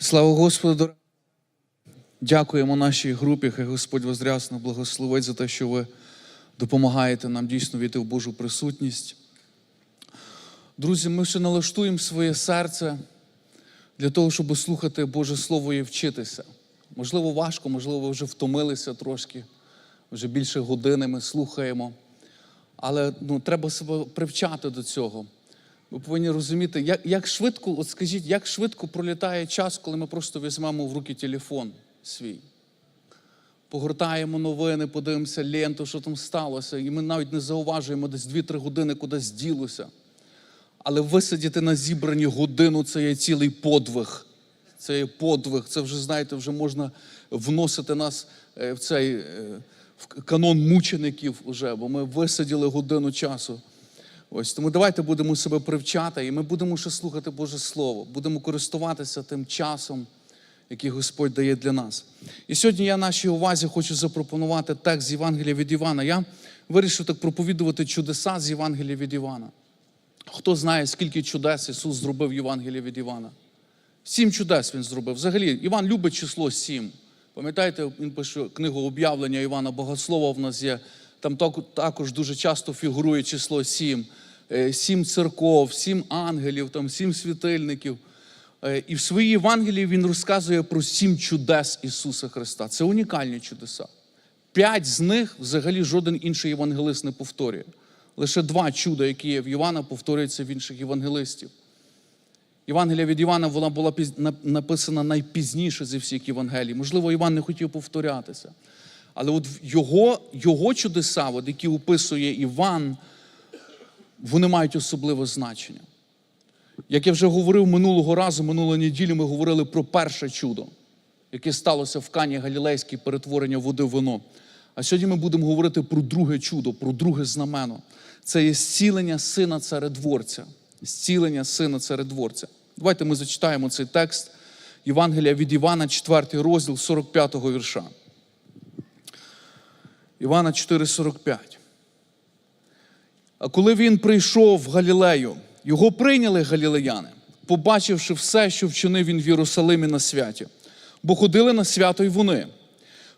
Слава Господу! Дякуємо нашій групі, хай Господь возрясно благословить за те, що ви допомагаєте нам дійсно війти в Божу присутність. Друзі, ми ще налаштуємо своє серце для того, щоб слухати Боже Слово і вчитися. Можливо, важко, можливо, ви вже втомилися трошки, вже більше години ми слухаємо. Але ну, треба себе привчати до цього. Ви повинні розуміти, як, як швидко, от скажіть, як швидко пролітає час, коли ми просто візьмемо в руки телефон свій. Погортаємо новини, подивимося ленту, що там сталося, і ми навіть не зауважуємо десь 2-3 години кудись ділося. Але висидіти на зібранні годину це є цілий подвиг. Це є подвиг. Це вже, знаєте, вже можна вносити нас е, в цей е, в канон мучеників уже, бо ми висиділи годину часу. Ось тому давайте будемо себе привчати, і ми будемо ще слухати Боже Слово, будемо користуватися тим часом, який Господь дає для нас. І сьогодні я нашій увазі хочу запропонувати текст з Євангелія від Івана. Я вирішив так проповідувати чудеса з Євангелія від Івана. Хто знає, скільки чудес Ісус зробив в Євангелії від Івана? Сім чудес Він зробив. Взагалі, Іван любить число сім. Пам'ятаєте, він пише книгу об'явлення Івана Богослова в нас є. Там також дуже часто фігурує число сім. Е, Сім церков, сім ангелів, там, сім світильників. Е, І в своїй Євангелії він розказує про сім чудес Ісуса Христа. Це унікальні чудеса. П'ять з них взагалі жоден інший євангелист не повторює. Лише два чуда, які є в Івана, повторюються в інших євангелистів. Євангелія від Івана вона була написана найпізніше зі всіх Євангелій. Можливо, Іван не хотів повторятися. Але от його, його чудеса, от які описує Іван, вони мають особливе значення. Як я вже говорив минулого разу, минулої неділі ми говорили про перше чудо, яке сталося в Кані Галілейській перетворення води в вино. А сьогодні ми будемо говорити про друге чудо, про друге знамено. Це є зцілення сина царедворця. Зцілення сина царедворця. Давайте ми зачитаємо цей текст Євангелія від Івана, 4 розділ 45 вірша. Івана 4,45. А коли він прийшов в Галілею, його прийняли галілеяни, побачивши все, що вчинив він в Єрусалимі на святі, бо ходили на свято й вони.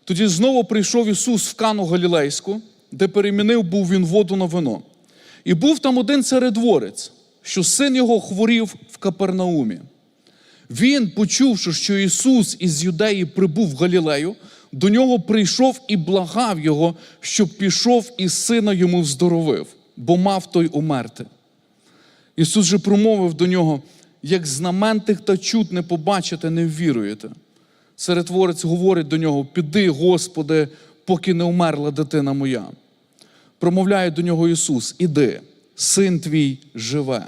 Тоді знову прийшов Ісус в Кану Галілейську, де перемінив був він воду на вино. І був там один царедворець, що син його хворів в Капернаумі. Він, почувши, що Ісус із Юдеї прибув в Галілею, до нього прийшов і благав його, щоб пішов і сина йому вздоровив, бо мав той умерти. Ісус же промовив до нього: як знамен тих та чуд не побачите, не ввіруєте. Царетворець говорить до нього: Піди, Господи, поки не вмерла дитина моя. Промовляє до нього Ісус: Іди, син твій живе.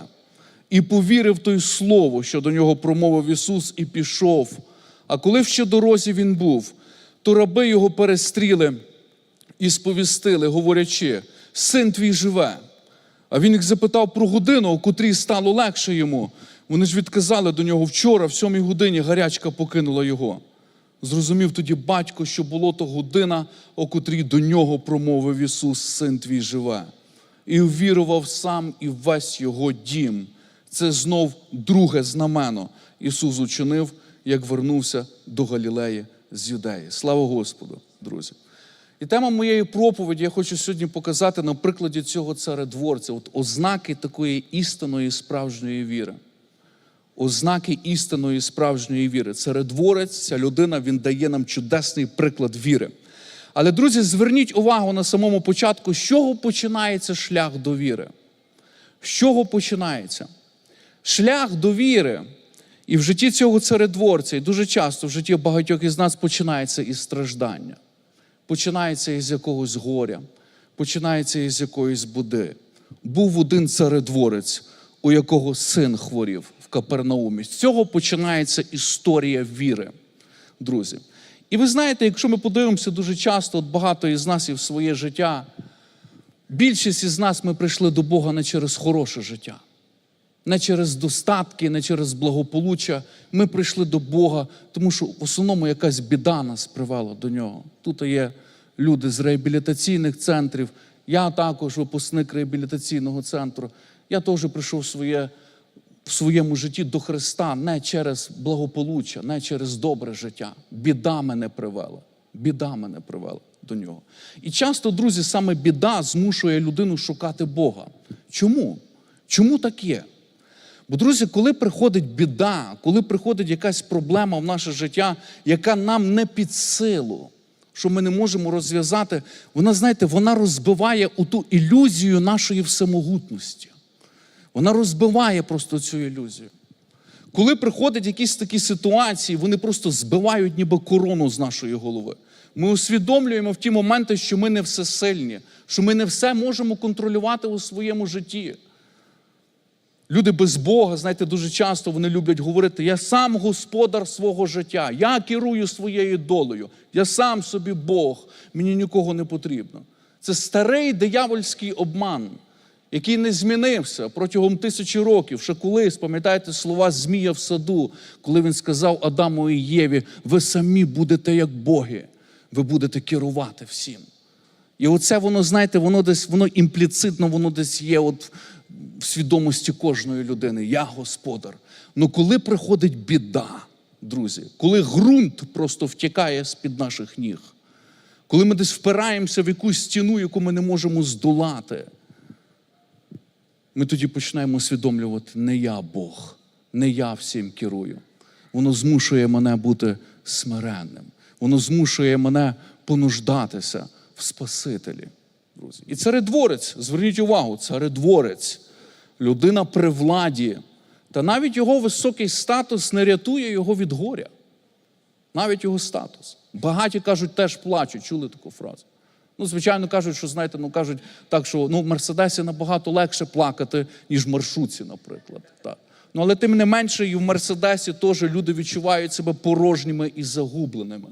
І повірив той слово, що до нього промовив Ісус, і пішов. А коли ще дорозі він був, то раби його перестріли і сповістили, говорячи: Син твій живе. А він їх запитав про годину, у котрій стало легше йому. Вони ж відказали до нього вчора, в сьомій годині гарячка покинула його. Зрозумів тоді батько, що було то година, о котрій до нього промовив Ісус, син твій живе. І ввірував сам і весь його дім. Це знов друге знамено. Ісус учинив, як вернувся до Галілеї з Юдеї. Слава Господу, друзі! І тема моєї проповіді я хочу сьогодні показати на прикладі цього царедворця, от ознаки такої істинної справжньої віри. Ознаки істинної справжньої віри. Царедворець, ця людина, він дає нам чудесний приклад віри. Але, друзі, зверніть увагу на самому початку, з чого починається шлях до віри. З чого починається? Шлях до віри. І в житті цього царедворця, і дуже часто в житті багатьох із нас починається із страждання починається із якогось горя, починається із якоїсь буди. Був один царедворець, у якого син хворів в Капернаумі. З цього починається історія віри, друзі. І ви знаєте, якщо ми подивимося дуже часто, от багато із нас і в своє життя, більшість із нас ми прийшли до Бога не через хороше життя не через достатки, не через благополуччя. Ми прийшли до Бога, тому що в основному якась біда нас привела до нього. Тут є люди з реабілітаційних центрів. Я також випускник реабілітаційного центру. Я теж прийшов в своє в своєму житті до Христа не через благополуччя, не через добре життя. Біда мене привела. Біда мене привела до нього. І часто, друзі, саме біда змушує людину шукати Бога. Чому? Чому так є? Бо, друзі, коли приходить біда, коли приходить якась проблема в наше життя, яка нам не під силу, що ми не можемо розв'язати, вона, знаєте, вона розбиває ту ілюзію нашої всемогутності. Вона розбиває просто цю ілюзію. Коли приходять якісь такі ситуації, вони просто збивають ніби корону з нашої голови. Ми усвідомлюємо в ті моменти, що ми не всесильні, що ми не все можемо контролювати у своєму житті. Люди без Бога, знаєте, дуже часто вони люблять говорити: я сам господар свого життя, я керую своєю долею, я сам собі Бог, мені нікого не потрібно. Це старий диявольський обман, який не змінився протягом тисячі років. Ще колись, пам'ятаєте слова Змія в саду, коли він сказав Адаму і Єві: ви самі будете як боги, ви будете керувати всім. І оце воно, знаєте, воно десь воно імпліцитно, воно десь є от в свідомості кожної людини. Я господар. Ну коли приходить біда, друзі, коли ґрунт просто втікає з-під наших ніг, коли ми десь впираємося в якусь стіну, яку ми не можемо здолати, ми тоді починаємо усвідомлювати, не я Бог, не я всім керую. Воно змушує мене бути смиренним. Воно змушує мене понуждатися в Спасителі. Друзі. І царедворець, зверніть увагу, царедворець, людина при владі. Та навіть його високий статус не рятує його від горя. Навіть його статус. Багаті кажуть, теж плачуть. Чули таку фразу? Ну, звичайно, кажуть, що знаєте, ну кажуть так, що ну, в Мерседесі набагато легше плакати, ніж в маршрутці, наприклад. Так. Ну, але тим не менше, і в Мерседесі теж люди відчувають себе порожніми і загубленими.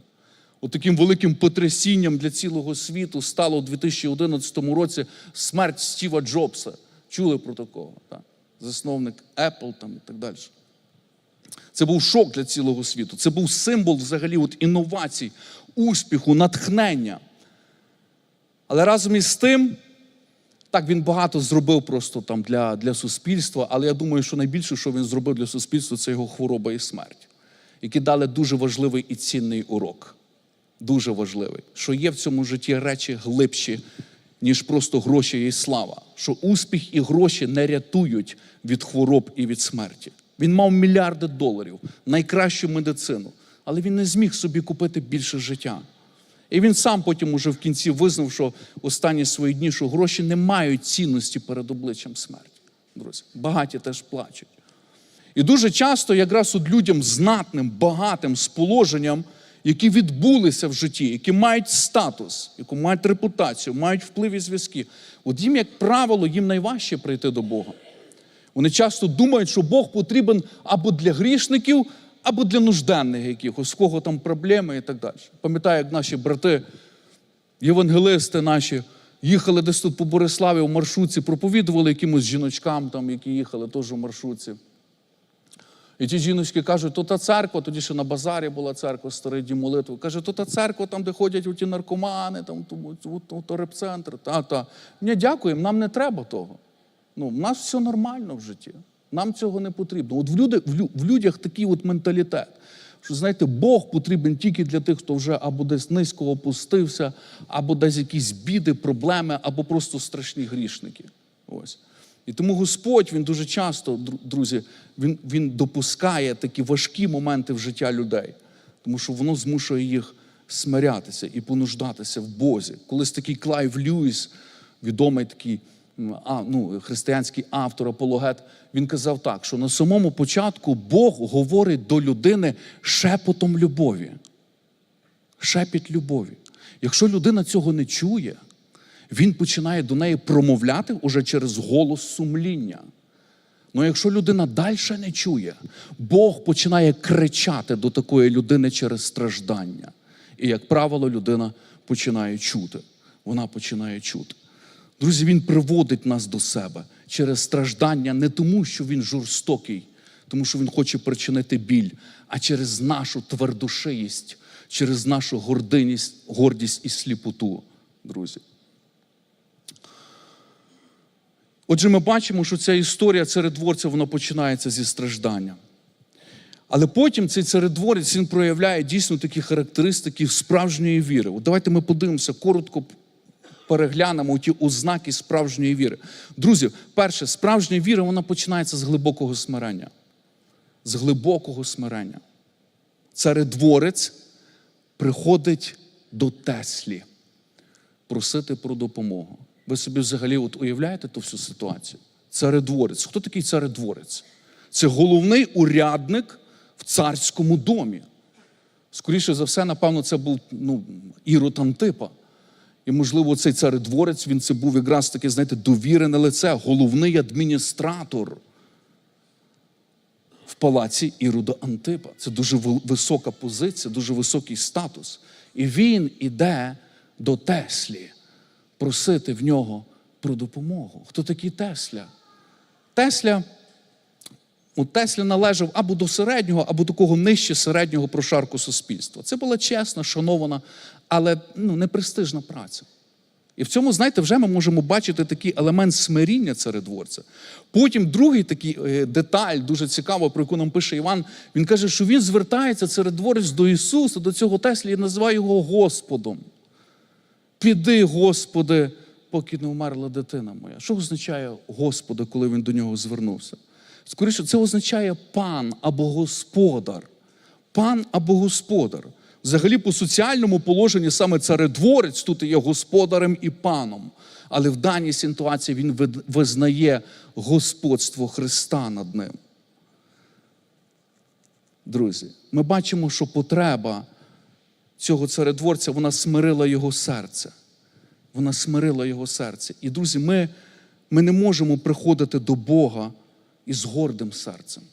От таким великим потрясінням для цілого світу стало у 2011 році смерть Стіва Джобса. Чули про такого? Так? Засновник Apple там, і так далі. Це був шок для цілого світу. Це був символ взагалі от інновацій, успіху, натхнення. Але разом із тим, так він багато зробив просто там для, для суспільства, але я думаю, що найбільше, що він зробив для суспільства, це його хвороба і смерть, які дали дуже важливий і цінний урок. Дуже важливий, що є в цьому житті речі глибші, ніж просто гроші і слава. Що успіх і гроші не рятують від хвороб і від смерті. Він мав мільярди доларів, найкращу медицину, але він не зміг собі купити більше життя. І він сам потім уже в кінці визнав, що останні свої дні, що гроші не мають цінності перед обличчям смерті. Друзі, багаті теж плачуть. І дуже часто, якраз от людям знатним, багатим, з положенням, які відбулися в житті, які мають статус, які мають репутацію, мають вплив і зв'язки, от їм, як правило, їм найважче прийти до Бога. Вони часто думають, що Бог потрібен або для грішників, або для нужденних якихось, у кого там проблеми і так далі. Пам'ятаю, як наші брати, євангелисти наші, їхали десь тут по Бориславі в маршрутці, проповідували якимось жіночкам, там, які їхали теж в маршрутці. І ті жіночки кажуть, то та церква, тоді ще на базарі була церква, старий дім молитви. Каже, то та церква, там, де ходять ті наркомани, там, то, репцентр. Та, та. Ні, дякуємо, нам не треба того. Ну, в нас все нормально в житті. Нам цього не потрібно. От в, люди, в, лю- в людях такий от менталітет, що знаєте, Бог потрібен тільки для тих, хто вже або десь низько опустився, або десь якісь біди, проблеми, або просто страшні грішники. Ось. І тому Господь він дуже часто, друзі, він, він допускає такі важкі моменти в життя людей, тому що воно змушує їх смирятися і понуждатися в Бозі. Колись такий Клайв Льюіс, відомий такий а, ну, християнський автор, апологет, він казав так, що на самому початку Бог говорить до людини шепотом любові. Шепіт любові. Якщо людина цього не чує, він починає до неї промовляти уже через голос сумління. Ну якщо людина далі не чує, Бог починає кричати до такої людини через страждання. І, як правило, людина починає чути. Вона починає чути. Друзі, він приводить нас до себе через страждання не тому, що він жорстокий, тому що він хоче причинити біль, а через нашу твердошиїсть, через нашу гординість, гордість і сліпоту, друзі. Отже, ми бачимо, що ця історія царедворця вона починається зі страждання. Але потім цей царедворець він проявляє дійсно такі характеристики справжньої віри. От давайте ми подивимося, коротко переглянемо ті ознаки справжньої віри. Друзі, перше, справжня віра вона починається з глибокого смирення. З глибокого смирення. Царедворець приходить до Теслі просити про допомогу. Ви собі взагалі от уявляєте ту всю ситуацію? Царедворець. Хто такий царедворець? Це головний урядник в царському домі. Скоріше за все, напевно, це був ну, Ірод Антипа. І, можливо, цей царедворець, він це був якраз таке, знаєте, довірене лице, головний адміністратор в палаці Ірода Антипа. Це дуже висока позиція, дуже високий статус. І він іде до Теслі просити в нього про допомогу. Хто такий Тесля? Тесля, у Тесля належав або до середнього, або до такого нижче середнього прошарку суспільства. Це була чесна, шанована, але ну, непрестижна праця. І в цьому, знаєте, вже ми можемо бачити такий елемент смиріння царедворця. Потім другий такий е, деталь, дуже цікаво, про яку нам пише Іван. Він каже, що він звертається царедворець до Ісуса, до цього Теслі і називає його Господом. Піди, Господи, поки не вмерла дитина моя. Що означає Господи, коли він до нього звернувся? Скоріше, це означає пан або господар. Пан або господар. Взагалі, по соціальному положенні саме царедворець тут є господарем і паном. Але в даній ситуації він визнає господство Христа над ним. Друзі, ми бачимо, що потреба цього царедворця, вона смирила його серце. Вона смирила його серце. І, друзі, ми, ми не можемо приходити до Бога із гордим серцем.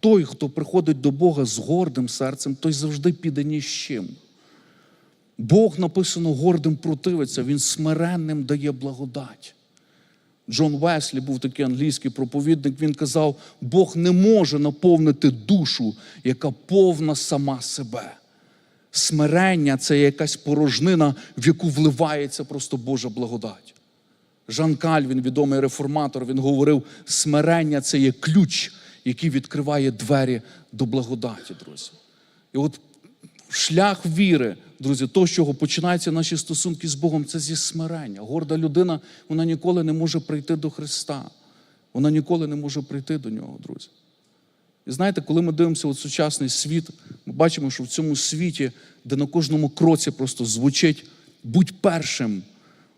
Той, хто приходить до Бога з гордим серцем, той завжди піде ні з чим. Бог написано гордим противиться, він смиренним дає благодать. Джон Веслі був такий англійський проповідник. Він казав: Бог не може наповнити душу, яка повна сама себе. Смирення це якась порожнина, в яку вливається просто Божа благодать. Жан Кальвін, відомий реформатор, він говорив: смирення це є ключ, який відкриває двері до благодаті, друзі. І от шлях віри, друзі, то, з чого починаються наші стосунки з Богом, це зі смирення. Горда людина, вона ніколи не може прийти до Христа. Вона ніколи не може прийти до нього, друзі. І знаєте, коли ми дивимося от сучасний світ, ми бачимо, що в цьому світі, де на кожному кроці просто звучить будь першим,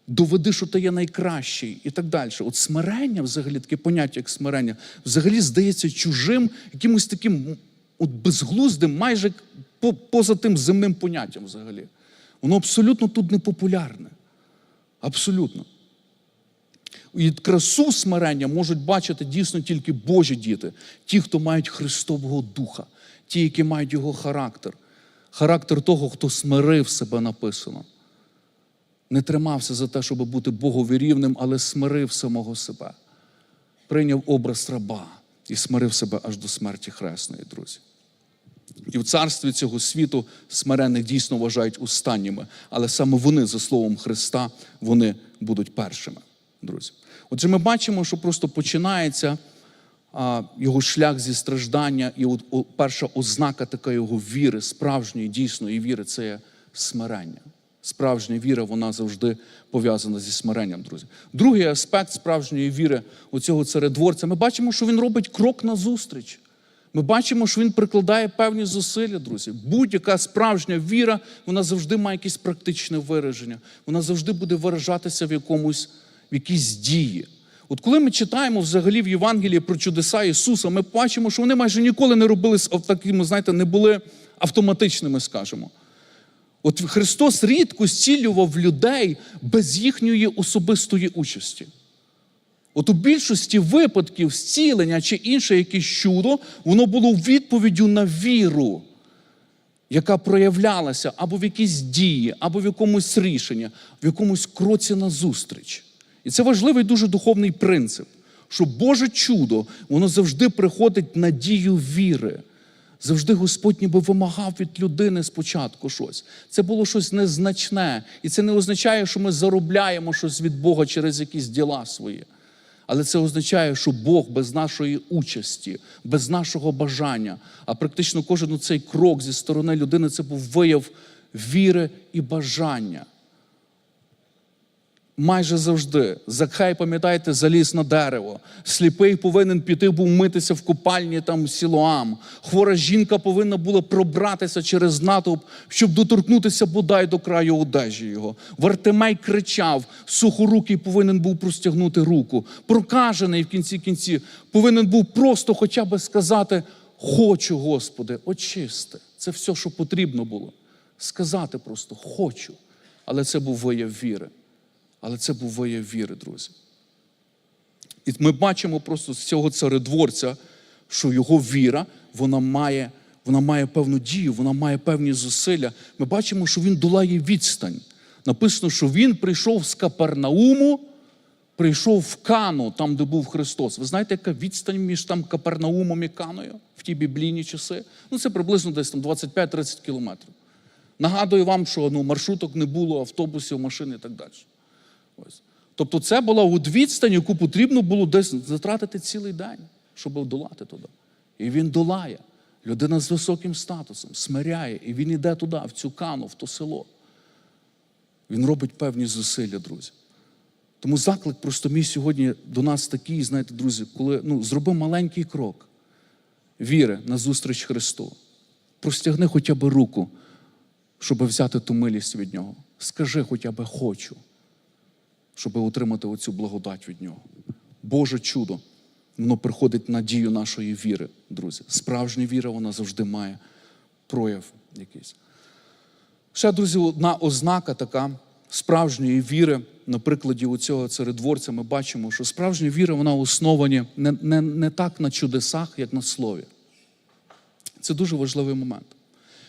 доведи, що ти є найкращий, і так далі. От смирення, взагалі, таке поняття, як смирення, взагалі здається чужим, якимось таким от безглуздим, майже поза тим земним поняттям взагалі. Воно абсолютно тут не популярне. Абсолютно. І красу смирення можуть бачити дійсно тільки Божі діти, ті, хто мають Христового Духа, ті, які мають його характер. Характер того, хто смирив себе написано. Не тримався за те, щоб бути Богові рівним, але смирив самого себе. Прийняв образ раба і смирив себе аж до смерті хресної, друзі. І в царстві цього світу смирених дійсно вважають останніми, але саме вони, за словом Христа, вони будуть першими, друзі. Отже, ми бачимо, що просто починається а, його шлях зі страждання, і от, о, перша ознака така його віри, справжньої, дійсної віри це є смирення. Справжня віра, вона завжди пов'язана зі смиренням, друзі. Другий аспект справжньої віри оцього царедворця, ми бачимо, що він робить крок назустріч. Ми бачимо, що він прикладає певні зусилля, друзі. Будь-яка справжня віра, вона завжди має якесь практичне вираження. Вона завжди буде виражатися в якомусь в якійсь дії. От коли ми читаємо взагалі в Євангелії про чудеса Ісуса, ми бачимо, що вони майже ніколи не робили такими, знаєте, не були автоматичними, скажімо. От Христос рідко зцілював людей без їхньої особистої участі. От у більшості випадків зцілення чи інше якесь чудо, воно було відповіддю на віру, яка проявлялася або в якійсь дії, або в якомусь рішенні, в якомусь кроці назустріч. І це важливий дуже духовний принцип, що Боже чудо, воно завжди приходить на дію віри. Завжди Господь ніби вимагав від людини спочатку щось. Це було щось незначне. І це не означає, що ми заробляємо щось від Бога через якісь діла свої. Але це означає, що Бог без нашої участі, без нашого бажання, а практично кожен цей крок зі сторони людини це був вияв віри і бажання. Майже завжди. Закхай, пам'ятаєте, заліз на дерево. Сліпий повинен піти був митися в купальні там Сілоам. Хвора жінка повинна була пробратися через натовп, щоб доторкнутися бодай до краю одежі його. Вартимей кричав, сухорукий повинен був простягнути руку. Прокажений в кінці кінці повинен був просто хоча б сказати: Хочу, Господи, очисти. Це все, що потрібно було. Сказати просто хочу. Але це був вияв віри. Але це був вияв віри, друзі. І ми бачимо просто з цього царедворця, що його віра, вона має, вона має певну дію, вона має певні зусилля. Ми бачимо, що він долає відстань. Написано, що він прийшов з Капернауму, прийшов в Кану, там, де був Христос. Ви знаєте, яка відстань між там Капернаумом і Каною в ті біблійні часи? Ну, це приблизно десь там 25-30 кілометрів. Нагадую вам, що ну, маршруток не було, автобусів, машин і так далі. Ось. Тобто це була відстань, яку потрібно було десь затратити цілий день, щоб долати туди. І він долає. Людина з високим статусом, смиряє, і він йде туди, в цю кану, в то село. Він робить певні зусилля, друзі. Тому заклик просто мій сьогодні до нас такий, знаєте, друзі, коли ну, зроби маленький крок віри назустріч Христу. Простягни хоча б руку, щоб взяти ту милість від Нього. Скажи хоча б хочу щоб отримати оцю благодать від нього. Боже чудо, воно приходить на дію нашої віри, друзі. Справжня віра, вона завжди має прояв якийсь. Ще, друзі, одна ознака така справжньої віри, на прикладі цього царедворця, ми бачимо, що справжня віра, вона основана не, не, не так на чудесах, як на слові. Це дуже важливий момент.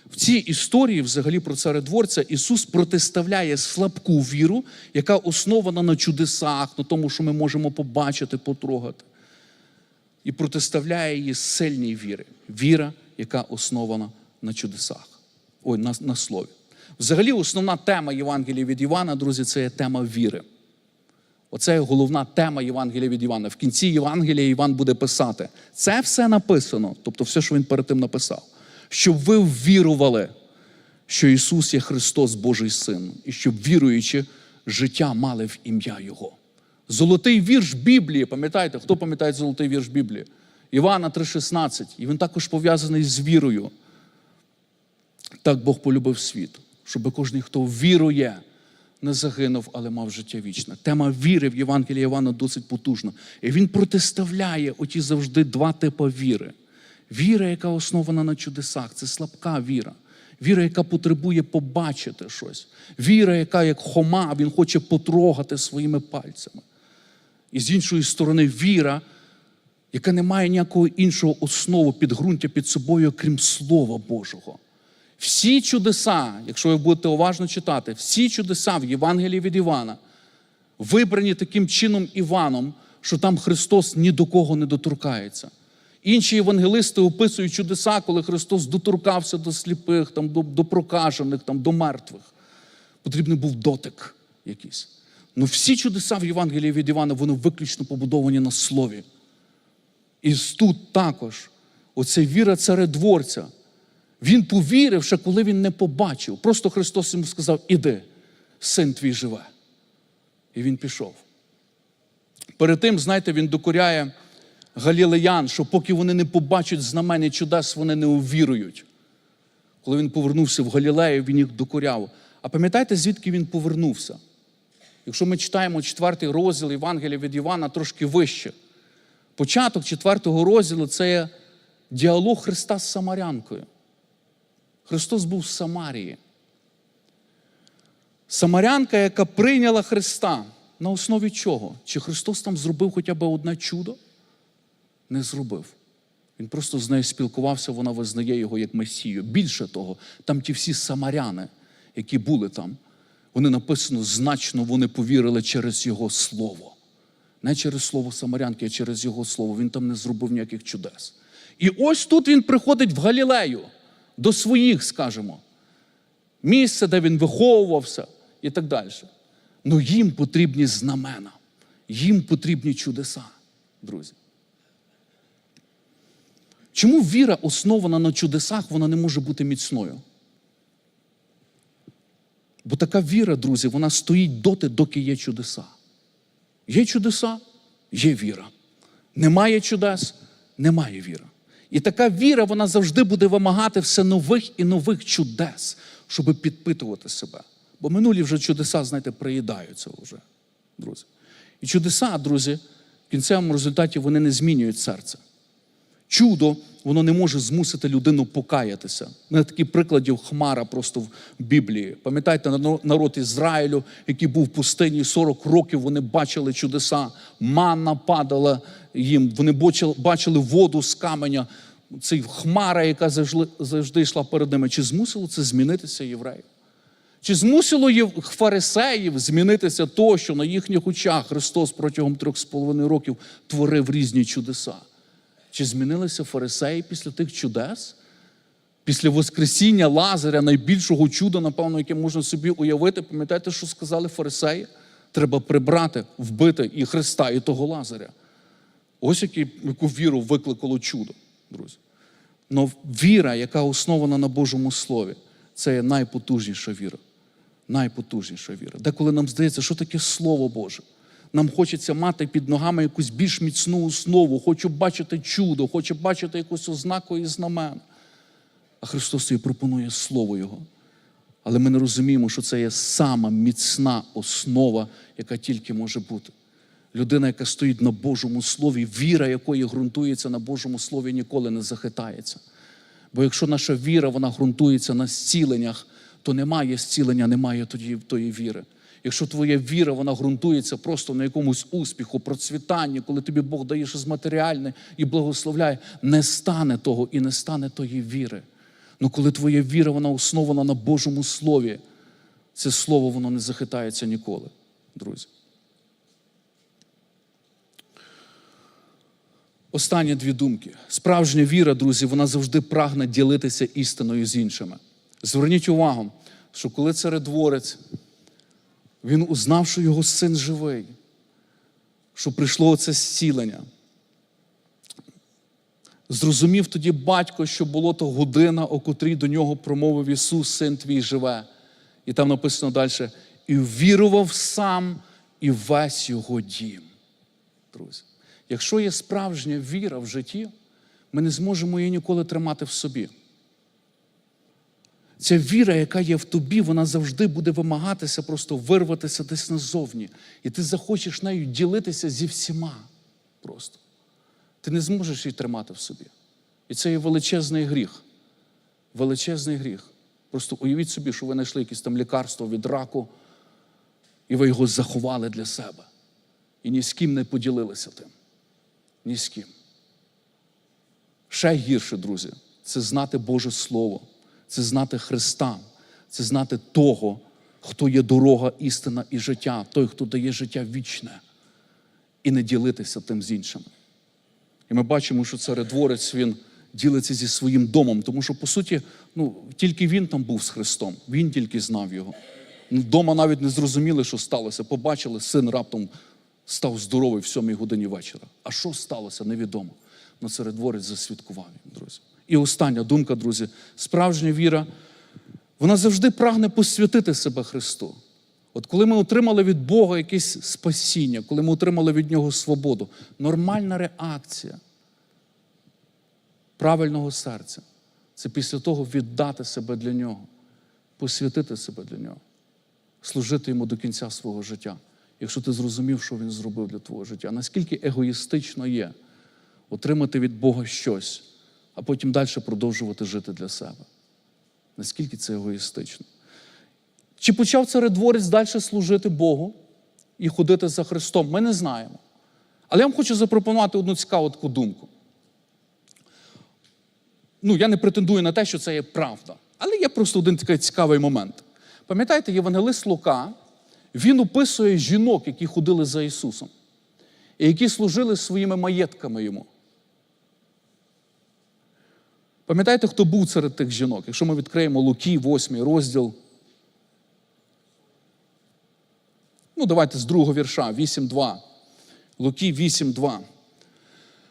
В цій історії, взагалі, про царедворця, Ісус протиставляє слабку віру, яка основана на чудесах, на тому, що ми можемо побачити, потрогати. І протиставляє її сильній вірі. Віра, яка основана на чудесах, ой, на, на слові. Взагалі, основна тема Євангелія від Івана, друзі, це є тема віри. Оце є головна тема Євангелія від Івана. В кінці Євангелія Іван буде писати: це все написано, тобто все, що він перед тим написав щоб ви ввірували, що Ісус є Христос Божий Син, і щоб віруючи, життя мали в ім'я Його. Золотий вірш Біблії, пам'ятаєте, хто пам'ятає золотий вірш Біблії? Івана 3,16. І він також пов'язаний з вірою. Так Бог полюбив світ, щоб кожен, хто вірує, не загинув, але мав життя вічне. Тема віри в Євангелії Івана досить потужна. І він протиставляє оті завжди два типи віри. Віра, яка основана на чудесах, це слабка віра. Віра, яка потребує побачити щось. Віра, яка, як хома, він хоче потрогати своїми пальцями. І з іншої сторони, віра, яка не має ніякого іншого основу підґрунтя під собою, крім Слова Божого. Всі чудеса, якщо ви будете уважно читати, всі чудеса в Євангелії від Івана вибрані таким чином Іваном, що там Христос ні до кого не доторкається. Інші євангелисти описують чудеса, коли Христос доторкався до сліпих, там, до, до прокажених, там, до мертвих. Потрібний був дотик якийсь. Ну всі чудеса в Євангелії від Івана, вони виключно побудовані на слові. І тут також оце віра царедворця. Він повірив, ще коли він не побачив. Просто Христос йому сказав: Іди, син твій живе. І він пішов. Перед тим, знаєте, він докоряє галілеян, що поки вони не побачать знамені чудес, вони не увірують. Коли він повернувся в Галілею, він їх докоряв. А пам'ятаєте, звідки він повернувся? Якщо ми читаємо четвертий розділ Євангелія від Івана трошки вище. Початок четвертого розділу це є діалог Христа з Самарянкою. Христос був в Самарії. Самарянка, яка прийняла Христа, на основі чого? Чи Христос там зробив хоча б одне чудо? Не зробив. Він просто з нею спілкувався, вона визнає його як Месію. Більше того, там ті всі самаряни, які були там, вони написано, значно вони повірили через Його слово. Не через слово Самарянки, а через Його слово. Він там не зробив ніяких чудес. І ось тут він приходить в Галілею, до своїх, скажімо, місце, де він виховувався і так далі. Ну їм потрібні знамена. Їм потрібні чудеса, друзі. Чому віра, основана на чудесах, вона не може бути міцною? Бо така віра, друзі, вона стоїть доти, доки є чудеса. Є чудеса, є віра. Немає чудес, немає віра. І така віра, вона завжди буде вимагати все нових і нових чудес, щоб підпитувати себе. Бо минулі вже чудеса, знаєте, приїдаються вже, друзі. І чудеса, друзі, в кінцевому результаті вони не змінюють серце. Чудо, воно не може змусити людину покаятися. На такі прикладів Хмара просто в Біблії. Пам'ятаєте, народ Ізраїлю, який був в пустині 40 років, вони бачили чудеса, манна падала їм, вони бачили воду з каменя, цей хмара, яка завжди йшла перед ними. Чи змусило це змінитися євреїв? Чи змусило фарисеїв змінитися то, що на їхніх очах Христос протягом трьох з половиною років творив різні чудеса? Чи змінилися фарисеї після тих чудес? Після Воскресіння Лазаря, найбільшого чуда, напевно, яке можна собі уявити, пам'ятаєте, що сказали фарисеї? Треба прибрати, вбити і Христа, і того Лазаря. Ось яку віру викликало чудо, друзі. Но віра, яка основана на Божому Слові, це є найпотужніша віра. Найпотужніша віра. Деколи нам здається, що таке Слово Боже. Нам хочеться мати під ногами якусь більш міцну основу, хочу бачити чудо, хочу бачити якусь ознаку і знамен. А Христос їй пропонує Слово Його. Але ми не розуміємо, що це є сама міцна основа, яка тільки може бути. Людина, яка стоїть на Божому Слові, віра якої ґрунтується на Божому Слові, ніколи не захитається. Бо якщо наша віра вона ґрунтується на зціленнях, то немає зцілення, немає тоді тої віри. Якщо твоя віра вона ґрунтується просто на якомусь успіху, процвітанні, коли тобі Бог дає щось матеріальне і благословляє, не стане того і не стане тої віри. Ну коли твоя віра вона основана на Божому Слові, це слово воно не захитається ніколи, друзі. Останні дві думки. Справжня віра, друзі, вона завжди прагне ділитися істиною з іншими. Зверніть увагу, що коли царедворець, він узнав, що його син живий, що прийшло це зцілення. Зрозумів тоді батько, що було то година, о котрій до нього промовив Ісус, син твій живе. І там написано далі: і вірував сам і весь його дім. Друзі. Якщо є справжня віра в житті, ми не зможемо її ніколи тримати в собі. Ця віра, яка є в тобі, вона завжди буде вимагатися, просто вирватися десь назовні. І ти захочеш нею ділитися зі всіма. Просто. Ти не зможеш її тримати в собі. І це є величезний гріх. Величезний гріх. Просто уявіть собі, що ви знайшли якесь там лікарство від раку, і ви його заховали для себе. І ні з ким не поділилися тим ні з ким. Ще гірше, друзі, це знати Боже Слово, це знати Христа, це знати того, хто є дорога, істина і життя, той, хто дає життя вічне, і не ділитися тим з іншими. І ми бачимо, що царедворець він ділиться зі своїм домом, тому що, по суті, ну, тільки він там був з Христом, він тільки знав його. Дома навіть не зрозуміли, що сталося. Побачили, син раптом став здоровий в сьомій годині вечора. А що сталося, невідомо. Но царедворець засвідкував їм, друзі. І остання думка, друзі, справжня віра, вона завжди прагне посвятити себе Христу. От коли ми отримали від Бога якесь спасіння, коли ми отримали від Нього свободу, нормальна реакція правильного серця це після того віддати себе для Нього, посвятити себе для Нього, служити йому до кінця свого життя якщо ти зрозумів, що він зробив для твого життя. Наскільки егоїстично є отримати від Бога щось, а потім далі продовжувати жити для себе. Наскільки це егоїстично? Чи почав царедворець далі служити Богу і ходити за Христом? Ми не знаємо. Але я вам хочу запропонувати одну цікаву таку думку. Ну, я не претендую на те, що це є правда. Але є просто один такий цікавий момент. Пам'ятаєте, Євангелист Лука він описує жінок, які ходили за Ісусом, і які служили своїми маєтками йому. Пам'ятаєте, хто був серед тих жінок? Якщо ми відкриємо Луки, 8 розділ. Ну, давайте з другого вірша, 8.2. Луки 8.2.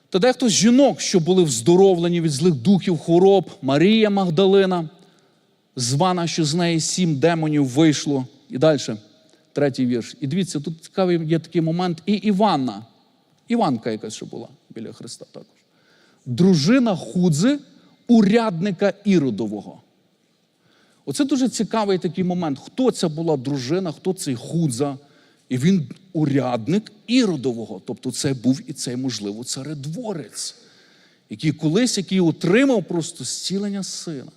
Та дехто з жінок, що були вздоровлені від злих духів, хвороб, Марія Магдалина, звана, що з неї сім демонів вийшло. І далі, третій вірш. І дивіться, тут цікавий є такий момент. І Іванна, Іванка якась ще була біля Христа також. Дружина Худзи, урядника Іродового. Оце дуже цікавий такий момент. Хто ця була дружина, хто цей Худза? І він урядник Іродового. Тобто це був і цей, можливо, царедворець, який колись який отримав просто зцілення сина.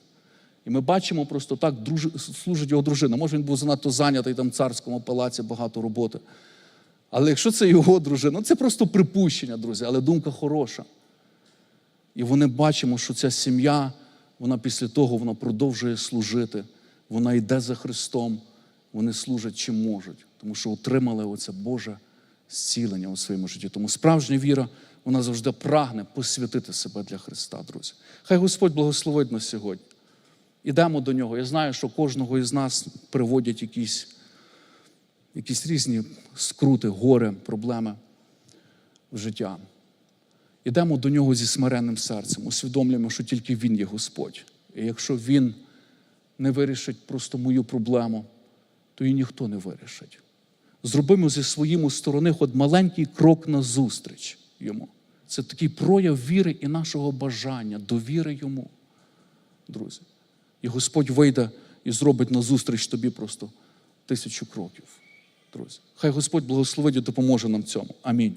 І ми бачимо просто так, друж... служить його дружина. Може, він був занадто зайнятий там в царському палаці, багато роботи. Але якщо це його дружина, ну це просто припущення, друзі, але думка хороша. І вони бачимо, що ця сім'я, вона після того вона продовжує служити. Вона йде за Христом, вони служать чим можуть, тому що отримали оце Боже зцілення у своєму житті. Тому справжня віра, вона завжди прагне посвятити себе для Христа, друзі. Хай Господь благословить нас сьогодні. Ідемо до нього. Я знаю, що кожного із нас приводять якісь, якісь різні скрути, горе, проблеми в життя. Ідемо до нього зі смиренним серцем, усвідомлюємо, що тільки Він є Господь. І якщо Він не вирішить просто мою проблему, то і ніхто не вирішить. Зробимо зі своїми сторони хоч маленький крок назустріч йому. Це такий прояв віри і нашого бажання, довіри йому, друзі. І Господь вийде і зробить назустріч тобі просто тисячу кроків, друзі. Хай Господь благословить і допоможе нам цьому. Амінь.